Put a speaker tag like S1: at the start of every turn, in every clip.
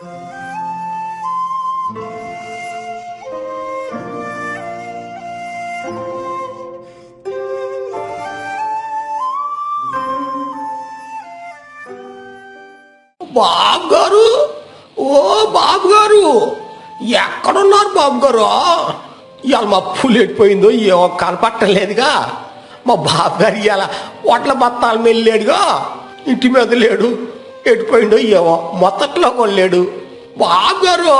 S1: బాబు గారు ఓ బాబు గారు ఎక్కడున్నారు బాబు గారు ఇవాళ మా పులి ఎట్టిపోయిందో ఏమో కనపట్టలేదుగా. మా బాబు గారు ఇవాళ వడ్ల బత్తాలు మెల్లాడుగా ఇంటి మీద లేడు. ఎటుపోయిండో ఏమో మొత్తట్లో కొనలేడు. బాబుగారు బాబు గారు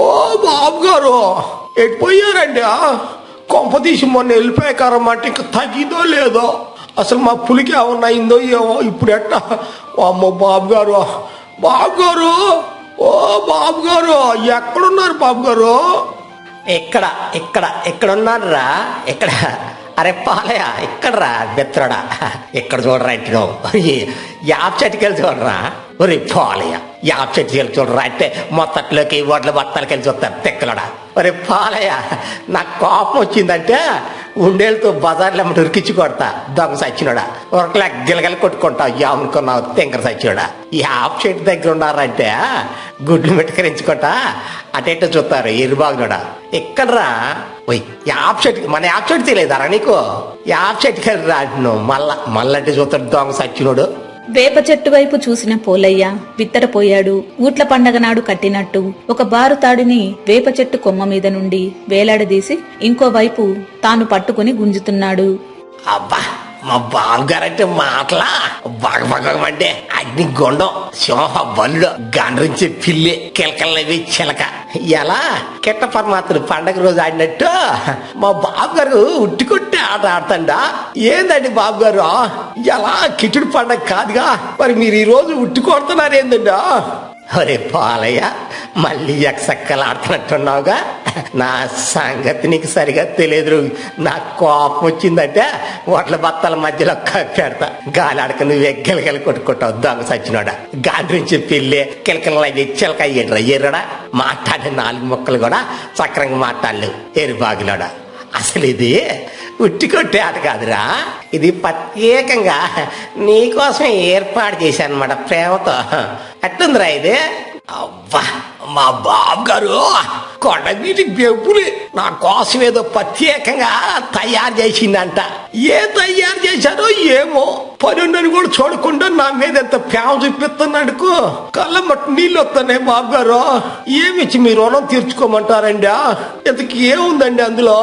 S1: ఓ బాబు గారు ఎట్టిపోయారండి కొంప తీసి మొన్న వెళ్ళిపోయాకరమ్మంటే ఇంకా తగ్గిందో లేదో? అసలు మా పులికి ఏమన్నా అయిందో ఏమో ఇప్పుడు ఎట్టా? అమ్మ బాబు గారు బాబు గారు ఓ బాబు గారు ఎక్కడున్నారు బాబు గారు
S2: ఇక్కడ ఇక్కడ ఇక్కడ ఉన్నారా ఇక్కడ అరే పాలయ ఇక్కడరా బెత్తడా ఇక్కడ చూడరా ఇంటినో యాప్ చెట్టుకెళ్ళి చూడరా? ఒరే పాలయ యాప్ చెట్టుకెళ్ళి చూడరా అంటే మొత్తట్లోకి వడ్ల బత్తాలకి వెళ్ళి చూస్తారు తెక్కలడా? ఒరే పాలయ నాకు కోపం వచ్చిందంటే ఉండేళ్ళతో బజార్లో అమ్మటి ఉరికిచ్చి కొడతా. దొంగ సచ్చినోడా. ఉరకలే గిలగల కొట్టుకుంటావు యామనుకున్నావు తెంకర సచ్చినోడా. ఈ హాఫ్ చెట్టు దగ్గర ఉన్నారంటే గుడ్లు మెట్టుకరించుకుంటా అటేటో చూస్తారు ఎరుబాగునోడా ఎక్కడరా ఓయ్ యాప్ చెట్టు మన యాప్ చెట్టు తెలియదారా నీకు? యాప్ చెట్టుకి రా నువ్వు మళ్ళా మళ్ళంటే చూస్తాడు దొంగ సచ్చినోడు.
S3: వేప చెట్టు వైపు చూసిన పోలయ్య విత్తరపోయాడు. ఊట్ల పండగ నాడు కట్టినట్టు ఒక బారు తాడిని వేప చెట్టు కొమ్మ మీద నుండి వేలాడదీసి ఇంకో వైపు తాను పట్టుకుని గుంజుతున్నాడు.
S2: అబ్బా! మా బావగారంటే మాటలా? బగ అగ్ని గుండం సింహ బలుడు గండ్రించి పిల్లి కిలకలవి చిలక. ఎలా? కిట్ట పరమాత్రుడు పండగ రోజు ఆడినట్టు? మా బాబు గారు ఉట్టుకుంటే ఆట ఆడతాడా? ఏందండి బాబు గారు ఎలా? కిటుడు పండగ కాదుగా? మరి మీరు ఈ రోజు ఉట్టుకొడుతున్నారు ఏందండి ఒరే పాలయ్య మళ్ళీ ఎక్సక్కలు ఆడుతున్నట్టున్నావుగా? నా సంగతి నీకు సరిగా తెలియదు. నా కోపం వచ్చిందంటే ఓట్ల బత్తాల మధ్యలో కప్పెడతా గాలాడక ఆడక నువ్వు ఎగ్గెలకెళ్ళి కొట్టుకుంటావు దొంగ సచ్చినోడా. గాలి నుంచి పిల్లి కిలకలని చిలక ఎర్ర ఎర్రడా? మాట్లాడే నాలుగు ముక్కలు కూడా చక్రంగా మాట్లాడలేవు. ఎరుబాగులోడా అసలు ఇది ఉట్టి కొట్టే ఆట కాదురా. ఇది ప్రత్యేకంగా నీకోసం ఏర్పాటు చేశాను అనమాట ప్రేమతో. ఎట్టుందిరా ఇది?
S1: అబ్బా మా బాబు గారు కొండవీటి నా కోసం ఏదో ప్రత్యేకంగా తయారు చేసిందంట. ఏ తయారు చేశారో ఏమో పనుండని కూడా చూడకుండా నా మీద ఎంత ప్రేమ చూపిస్తున్నాడుకో కళ్ళ మట్టు నీళ్ళు వస్తున్నాయి బాబు గారు ఏమిచ్చి మీ రుణం తీర్చుకోమంటారండి? ఇంతకి ఏముందండి అందులో?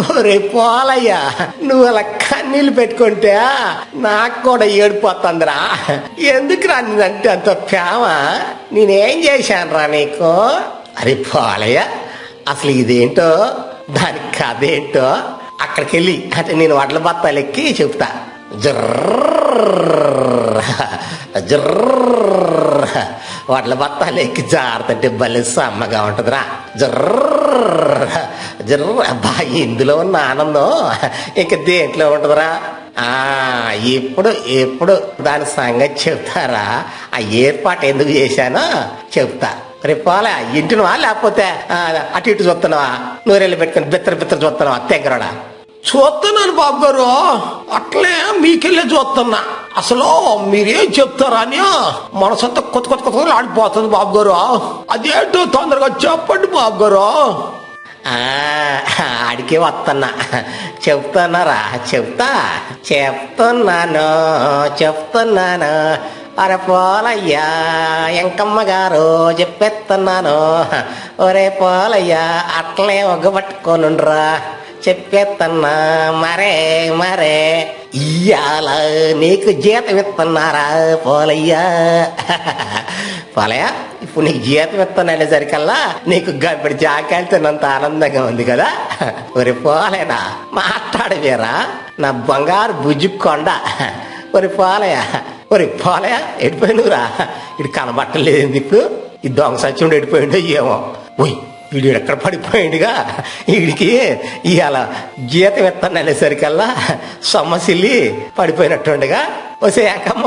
S2: ఒరే పోలయ్యా నువ్వు అలా కన్నీళ్ళు పెట్టుకుంటే నాకు కూడా ఏడిపోతుందిరా. ఎందుకు రా నిదంటే అంత ప్రేమ? నేనేం చేశాను రా నీకు? అరే పోలయ్య అసలు ఇదేంటో? దాని కథ అక్కడికి వెళ్ళి అంటే నేను వడ్ల బత్తాలు ఎక్కి చెప్తా. జర్ర జర్ర వడ్ల బత్తాలు ఎక్కి జారుతుంటే భలే సమ్మగా ఉంటుందిరా జర్ర జర్ర అబ్బా ఇందులో ఉన్న ఆనందం ఇంక దేంట్లో ఉంటుందిరా ఆ ఇప్పుడు ఇప్పుడు దాని సంగతి చెప్తారా ఆ ఏర్పాటు ఎందుకు చేశానో చెప్తా రేపు ఇంటినవా లేకపోతే అటు ఇటు చూస్తున్నావా నూరెళ్ళు పెట్టుకుని బిత్తర బిత్తర చూస్తున్నావా తెగరడా
S1: చూస్తున్నాను బాబు గారు అట్లే మీకెళ్ళే చూస్తున్నా. అసలు మీరేం చెప్తారా అని మనసంతా కొత్త కొత్త కొత్త ఆడిపోతుంది బాబు గారు అదేంటో తొందరగా చెప్పండి బాబు గారు
S2: ఆ, ఆడికే వస్తున్నా. చెప్తున్నారా? చెప్తా. చెప్తున్నాను. చెప్తున్నాను. అరే పోలయ్యా ఎంకమ్మ గారు చెప్పేస్తున్నాను. ఒరే పోలయ్యా అట్లే ఒగ్గబట్టుకోనుండ్రా చెప్పేస్తున్నా మరే మరే. ఇయ్యాల నీకు జీతం ఇస్తున్నారా పోలయ్యా? పోలయ్యా ఇప్పుడు నీకు జీతం ఇస్తున్నా సరికల్లా నీకు గబ్బడి తిన్నంత ఆనందంగా ఉంది కదా. ఒరి పోలేనా మాట్లాడవేరా నా బంగారు బుజ్జు కొండ. మరి పోలయ్య మరి పోలయ్య ఎడిపోయినవురా? ఇటు కనబట్టలేదు ఇప్పుడు ఈ దొంగ సత్యం ఎడిపోయిండో ఏమో. ఓయ్ వీడు ఎక్కడ పడిపోయిండుగా? వీడికి ఇవాళ జీతం ఇస్తాను అనేసరికల్లా సొమ్మసిల్లి పడిపోయినట్టుండగా వసే అంకమ్మ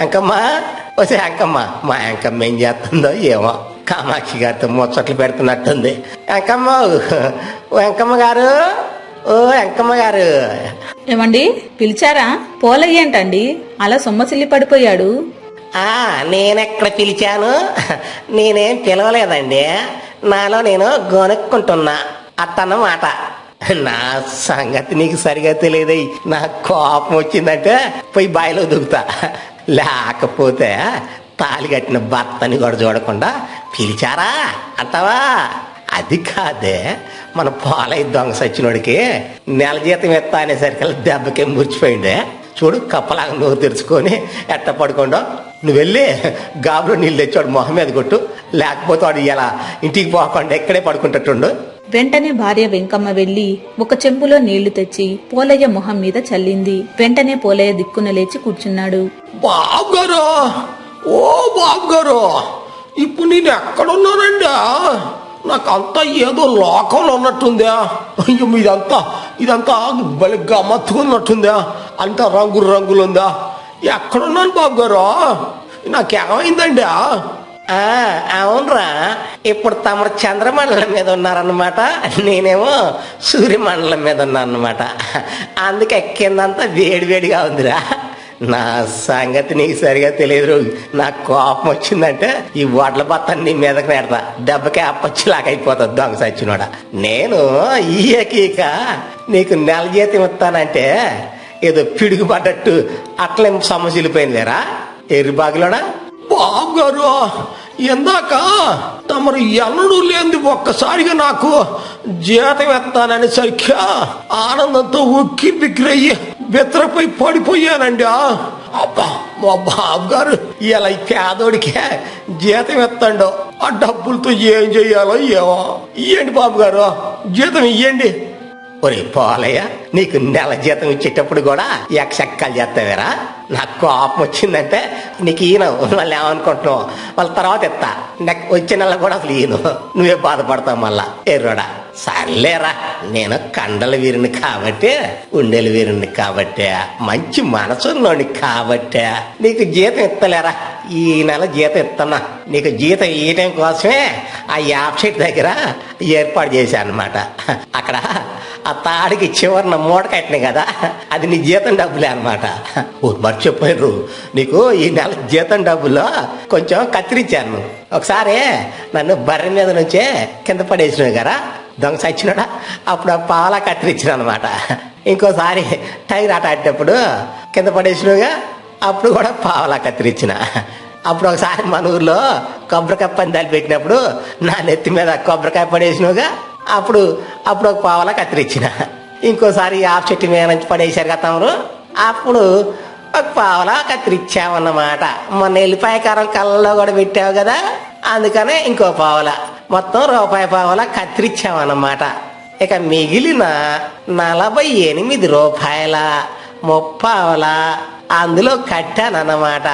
S2: అంకమ్మ వసే అంకమ్మ. మా అంకమ్మ ఏం చేస్తుందో ఏమో కామాక్షి గారితో ముచ్చట్లు పెడుతున్నట్టుంది. అంకమ్మ ఓ గారు ఓ వెంకమ్మ గారు.
S3: ఏమండి పిలిచారా? పోలయ్యేంటండి అలా సొమ్మసిల్లి పడిపోయాడు.
S2: నేనెక్కడ పిలిచాను? నేనేం పిలవలేదండి. నాలో నేను గొనుక్కుంటున్నా. అట్టన్నమాట నా సంగతి నీకు సరిగా తెలియదు నా కోపం వచ్చిందంటే పోయి బాయిలో దుగుతా లేకపోతే తాలి కట్టిన భర్తని కూడా చూడకుండా పిలిచారా? అంటావా? అది కాదే. మన పాలయ్య దొంగ సచ్చినోడికి నెల జీతం ఎత్తా అనేసరికి దెబ్బకే మురిచిపోయిండే చూడు కప్పలాగా నువ్వు తెరుచుకొని ఎట్ట పడుకోండో. నువ్వు వెళ్ళి గాబులో నీళ్ళు తెచ్చాడు మొహం మీద కొట్టు. లేకపోతే వాడు ఇలా ఇంటికి పోకుండా ఎక్కడే పడుకుంటట్టుండు.
S3: వెంటనే భార్య వెంకమ్మ వెళ్ళి ఒక చెంబులో నీళ్ళు తెచ్చి పోలయ్య మొహం మీద చల్లింది. వెంటనే పోలయ్య దిక్కున లేచి కూర్చున్నాడు.
S1: బాబు గారు ఓ బాబు గారు ఇప్పుడు నేను ఎక్కడున్నానండి? నాకు అంతా ఏదో లోకంలో ఉన్నట్టుందా అయ్యో ఇదంతా ఇదంతా భలే గమ్మత్తుకున్నట్టుందా అంతా రంగులు రంగులు ఉందా ఎక్కడున్నాను బాబు గారు నాకేమైందండి?
S2: ఆ అవునరా. ఇప్పుడు తమరు చంద్రమండలం మీద ఉన్నారన్నమాట. నేనేమో సూర్యమండలం మీద ఉన్నానన్నమాట. అందుకే కిందంతా వేడివేడిగా ఉందిరా. నా సంగతి నీకు సరిగా తెలియదు నా కోపం వచ్చిందంటే ఈ వడ్ల బత్తాన్ని నీ మీదకి నెడతా. దెబ్బకి అప్పచ్చి అయిపోతుంది దొంగ సచ్చినోడ. నేను ఈయకీక నీకు నెల జీతం ఇస్తానంటే ఏదో పిడుగుపడ్డట్టు అట్లే సమస్యలిపోయిందిరా ఎర్రి బాగులోడా?
S1: బాబు గారు ఎందాక తమరు ఎన్నడూ లేనిది ఒక్కసారిగా నాకు జీతం ఎత్తానని సరిగ్గా ఆనందంతో ఉక్కి బిక్కిరయ్యి బెత్తరపై పడిపోయానండి. అబ్బా మా బాబు గారు ఇలా ఈ పేదోడికే జీతం ఎత్తండో ఆ డబ్బులతో ఏం చెయ్యాలో ఏమో. ఇయ్యండి బాబు గారు జీతం ఇయ్యండి.
S2: ఒరే పోలయ్య నీకు నెల జీతం ఇచ్చేటప్పుడు కూడా ఎక్కలు చేస్తావేరా? నాకు కోపం వచ్చిందంటే నీకు ఈయన మళ్ళీ ఏమనుకుంటున్నావు? వాళ్ళ తర్వాత ఎత్తా నెక్ వచ్చే నెల కూడా అసలు ఈయను. నువ్వే బాధపడతావు మళ్ళా. ఎర్రోడా సర్లేరా నేను కండల వీరిని కాబట్టే ఉండేల వీరిని కాబట్టే మంచి మనసులోని కాబట్టే నీకు జీతం ఇస్తలేరా ఈ నెల జీతం ఇస్తున్నా నీకు జీతం ఇవ్వటం కోసమే ఆ యాప్ షీట్ దగ్గర ఏర్పాటు చేశాను అనమాట అక్కడ ఆ తాడికి చివరిన మూట కట్టినాయి కదా అది నీ జీతం డబ్బులే అనమాట మర్చిపోయారు నీకు ఈ నెల జీతం డబ్బులో కొంచెం కత్తిరించాను. ఒకసారి నన్ను బర్రె మీద నుంచే కింద పడేసినావు కదా దొంగ సచ్చినాడా అప్పుడు పావలా కత్తిరించిన అనమాట ఇంకోసారి టైర్ ఆట ఆడేటప్పుడు కింద పడేసినగా అప్పుడు కూడా పావలా కత్తిరించిన. అప్పుడు ఒకసారి మన ఊర్లో కొబ్బరికాయ పందాలు పెట్టినప్పుడు నా నెత్తి మీద కొబ్బరికాయ పడేసినగా అప్పుడు అప్పుడు ఒక పావలా కత్తిరించిన. ఇంకోసారి ఆఫ్ చెట్టు మీద నుంచి పడేశారు కదా తమరు అప్పుడు ఒక పావలా కత్తిరించామన్నమాట. మొన్న ఎల్లిపాయ కారం కళ్ళలో కూడా పెట్టావు కదా? అందుకనే ఇంకో పావలా. మొత్తం రూపాయి పావలా కత్తిరించామన్నమాట ఇక మిగిలిన నలభై ఎనిమిది రూపాయల ముప్పావల అందులో కట్టానన్నమాట.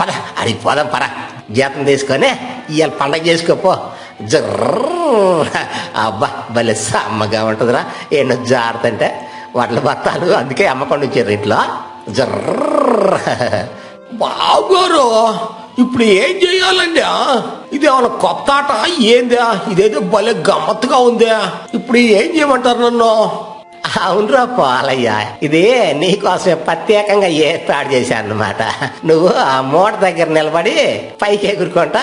S2: పద అది పోదాం పర జీతం తీసుకొని ఇవాళ పండగ చేసుకోపో. జర్ర అబ్బా భలే సమ్మగా ఉంటుందిరా. ఎన్నో జారుతంటే వడ్ల బత్తాలు అందుకే అమ్మకుండా వచ్చారు ఇంట్లో. జర్ర
S1: బాగోరు ఇప్పుడు ఏం చేయాలండి ఇది ఏమైనా కొత్త ఆట? ఏందా ఇదేదో భలే గమ్మత్తుగా ఉందా. ఇప్పుడు ఏం చేయమంటారు నన్ను?
S2: అవునరా పాలయ్య ఇది నీకోసమే ప్రత్యేకంగా ఏర్పాటు చేశాను అనమాట నువ్వు ఆ మూట దగ్గర నిలబడి పైకి ఎగురుకుంటా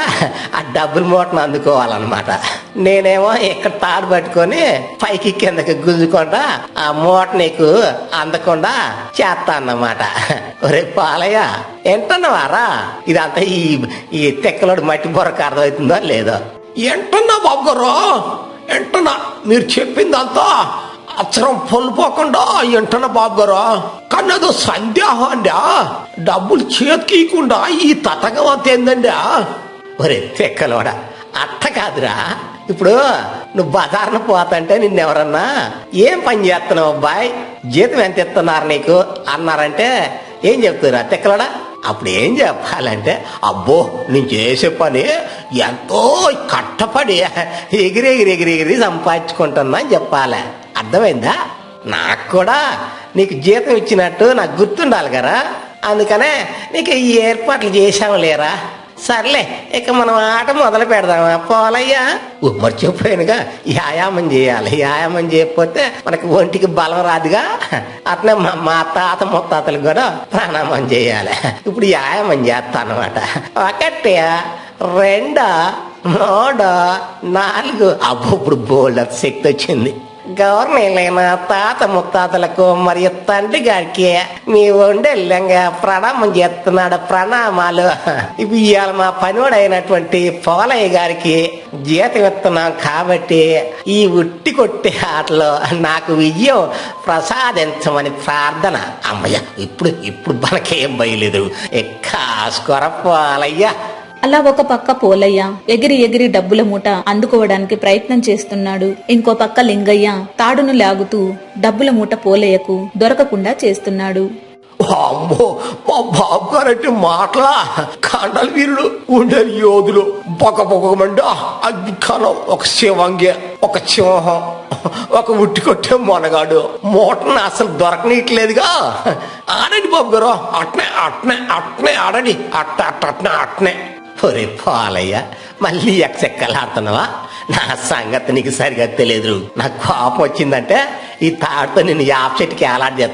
S2: ఆ డబ్బుల మూటను అందుకోవాలన్నమాట. నేనేమో ఇక్కడ తాడు పట్టుకొని పైకి కిందకి గుంజుకుంటా ఆ మూట నీకు అందకుండా చేస్తా అన్నమాట ఒరే పాలయ్య ఏంటన్నవారా ఇదంతా ఈ ఈ తెక్కలోడు మట్టి బొరక అర్థమవుతుందో లేదో.
S1: ఎంటన్నా బాబు గారు ఎంటన్నా మీరు చెప్పిందంతా అచ్చరం పొల్పోకుండా ఎంటన బాబు గారు కానీ అదో సందేహం అండి డబ్బులు చేతికియకుండా ఈ తతకం అంతేందండి
S2: ఒరే తెక్కలోడ అట్ట కాదురా. ఇప్పుడు నువ్వు బజార్ను పోతంటే నిన్నెవరన్నా ఏం పని చేస్తున్నావు అబ్బాయి? జీతం ఎంత ఇస్తున్నారు నీకు? అన్నారంటే ఏం చెప్తారా తెక్కలోడా? అప్పుడు ఏం చెప్పాలంటే అబ్బో నేను చేసే పని ఎంతో కట్టపడి ఎగిరి ఎగిరి ఎగిరి ఎగిరి సంపాదించుకుంటున్నా అని చెప్పాలి. అర్థమైందా? నాకు కూడా నీకు జీతం ఇచ్చినట్టు నాకు గుర్తుండాలి కదా. అందుకనే నీకు ఈ ఏర్పాట్లు చేశాము లేరా? సర్లే ఇక మనం ఆట మొదలు పెడదామా? పోలయ్యా. ఓ మర్చిపోయానుగా. వ్యాయామం చేయాలి. వ్యాయామం చేయకపోతే మనకి ఒంటికి బలం రాదుగా. అట్లే మా మా తాత ముత్తాతలు కూడా ప్రాణామం చేయాలి. ఇప్పుడు వ్యాయామం చేస్తా అనమాట ఒకటి రెండు మూడు నాలుగు. అబ్బో ఇప్పుడు బోల్డ్ శక్తి వచ్చింది. గవర్నీలైన తాత ముత్తాతలకు మరియు తండ్రి గారికి మీ ఒండెల్లంగా ప్రణామం చేస్తున్నాడు ప్రణామాలు. ఇవి ఇవాళ మా పనివాడైనటువంటి పోలయ్య గారికి జీతం ఇస్తున్నాం కాబట్టి ఈ ఉట్టి కొట్టే ఆటలో నాకు విజయం ప్రసాదించమని ప్రార్థన. అమ్మయ్య ఇప్పుడు ఇప్పుడు మనకేం బయలేదు ఎక్కాస్కొర పోలయ్యా.
S3: అలా ఒక పక్క పోలయ్య ఎగిరి ఎగిరి డబ్బుల మూట అందుకోవడానికి ప్రయత్నం చేస్తున్నాడు. ఇంకో పక్క లింగయ్య తాడును లాగుతూ డబ్బుల మూట పోలయ్యకు దొరకకుండా చేస్తున్నాడు.
S1: అమ్మో మా బాబు గారంటే మాటలా? కాండల వీరుడు ఉండని యోధులు. పొగ పొగమండి అగ్నికాలం ఒక శివంగి ఒక సింహం ఒక ఉట్టి కొట్టే మొనగాడు. మూటను అసలు దొరకనీయట్లేదుగా. ఆడండి బాబు గారు అట్నే అట్నే అట్నే ఆడండి. అట్ట అట్ట అట్నే అట్నే.
S2: ఒరే పాలయ్య మళ్ళీ ఎక్సెక్కలాడుతున్నావా నా సంగతి నీకు సరిగా తెలియదు నాకు కోపం వచ్చిందంటే ఈ తాడుతో నేను యాప చెట్టుకి ఏలాడి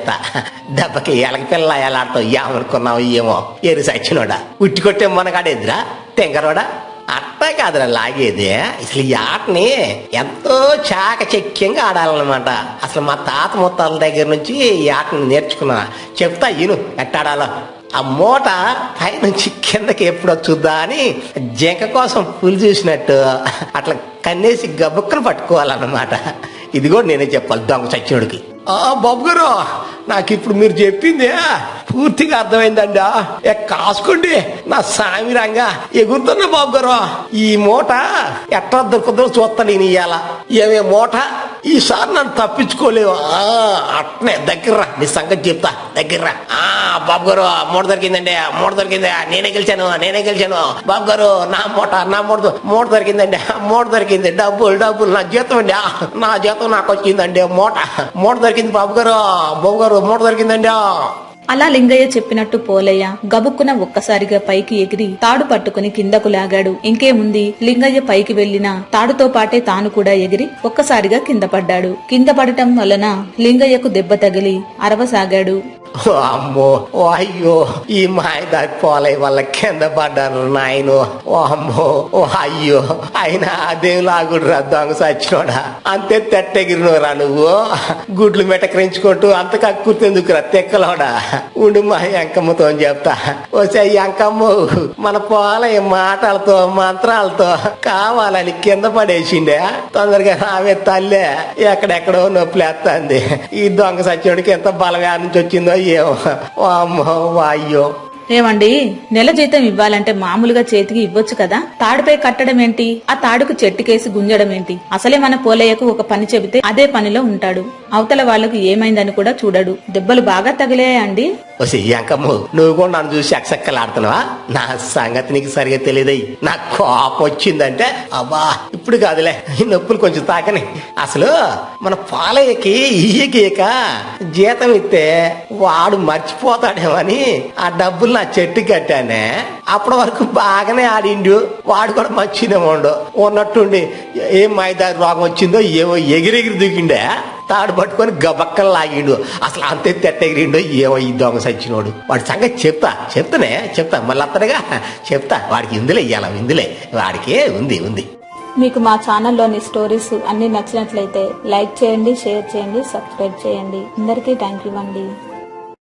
S2: దెబ్బకి ఎలక పిల్ల ఎలాడతావు ఏమనుకున్నావు ఏమో. ఎరు సచ్చినోడా ఉట్టి కొట్టే మనగాడేదిరా తెంగరోడా? అట్టా కాదురా లాగేది. అసలు ఈ ఆటని ఎంతో చాకచక్యంగా ఆడాలన్నమాట. అసలు మా తాత ముత్తాల దగ్గర నుంచి ఈ ఆటని నేర్చుకున్నా. చెప్తా ఇను ఎట్టాడాలో? ఆ మూట పైనుంచి కిందకి ఎప్పుడు చూద్దా అని జింక కోసం పులి చూసినట్టు అట్లా కన్నేసి గబుక్కలు పట్టుకోవాలన్నమాట. ఇది కూడా నేనే చెప్పాలి దొంగ చచ్చినోడికి
S1: ఆ బాబు గారు నాకు ఇప్పుడు మీరు చెప్పింది పూర్తిగా అర్థమైందండి. ఏ కాసుకోండి. నా సామిరంగా ఎగురుతున్నా బాబు గారు. ఈ మూట ఎట్లా దొరుకుతుందో చూస్తాను నేను ఇవాళ ఏమే మూట? ఈసారి నన్ను తప్పించుకోలేవు. ఆ, అట్నే దగ్గర నీ సంగతి చెప్తా దగ్గర
S2: ఆ బాబు గారు మూట దొరికిందండి మూట దొరికింది. నేనే గెలిచాను నేనే గెలిచాను. బాబు గారు నా మూట నా మూట మూట దొరికిందండి మూట దొరికింది. డబ్బులు డబ్బులు నా జీతం అండి నా జీతం నాకు వచ్చిందండి మూట. మూట దొరికింది బాబు గారు బాబు గారు మూట దొరికిందండి ఆ.
S3: అలా లింగయ్య చెప్పినట్టు పోలయ్య గబుక్కున ఒక్కసారిగా పైకి ఎగిరి తాడు పట్టుకుని కిందకు లాగాడు. ఇంకేముంది? లింగయ్య పైకి వెళ్ళినా తాడుతో పాటే తాను కూడా ఎగిరి ఒక్కసారిగా కింద పడ్డాడు. కింద పడటం వలన లింగయ్యకు దెబ్బ తగిలి అరవసాగాడు.
S2: అమ్మో ఓ అయ్యో ఈ మాయదారి పోలయ్య వాళ్ళ కింద పడ్డాను నాయను. ఓ అమ్మో ఓ అయ్యో అయినా అదేం లాగుడు దొంగ సచ్చినోడా. అంతే తెట్టెగిరినోరా నువ్వు. గుడ్లు మెటకరించుకుంటూ అంత కక్కుర్తెందుకురా తెక్కలోడా? ఉండి మా ఎంకమ్మతో చెప్తా. వచ్చే ఎంకమ్మ మన పోలయ్య మాటలతో మంత్రాలతో కావాలని కింద పడేసిండే. తొందరగా ఆమె తల్లే. ఎక్కడెక్కడో నొప్పిలేస్తుంది ఈ దొంగ సచ్చినోడికి ఎంత బలగా నుంచి వచ్చిందో ఏమో అయ్యో
S3: ఏమండి నెల జీతం ఇవ్వాలంటే మామూలుగా చేతికి ఇవ్వొచ్చు కదా? తాడుపై కట్టడం ఏంటి? ఆ తాడుకు చెట్టుకేసి గుంజడం ఏంటి? అసలే మన పోలయ్యకు ఒక పని చెబితే అదే పనిలో ఉంటాడు. అవతల వాళ్ళకు ఏమైందని కూడా చూడడు. దెబ్బలు బాగా
S2: తగిలాయండి నువ్వు కూడా నన్ను చూసి ఎక్సెక్కలాడుతున్నావా నా సంగతి నీకు సరిగా తెలియదు నా కోపం వచ్చిందంటే అబ్బా ఇప్పుడు కాదులే. ఈ నొప్పులు కొంచెం తాకని. అసలు మన పాలయ్యకి ఈయకీయక జీతం ఇస్తే వాడు మర్చిపోతాడేమని ఆ డబ్బులు నా చెట్టు కట్టానే. అప్పటి వరకు బాగానే ఆడిండు. వాడు కూడా మంచినే ఉండు. ఉన్నట్టుండి ఏం మైదారి రోగం వచ్చిందో ఏమో ఎగిరెగిరి దూకిండే. తాడు పట్టుకొని గబక్కలు లాగిండు. అసలు అంతే తెట్టెగిరిండో ఏమో ఈ దొంగ సచ్చినోడు. వాడి సంగతి చెప్తా చెప్తానే చెప్తా. మళ్ళీ అత్తనగా చెప్తా. వాడికి ఇందులే ఇయ్యాల ఇందులే. వాడికే ఉంది ఉంది.
S3: మీకు మా ఛానల్లోని స్టోరీస్ అన్ని నచ్చినట్లయితే లైక్ చేయండి షేర్ చేయండి సబ్స్క్రైబ్ చేయండి. అందరికీ థ్యాంక్ యూ అండి.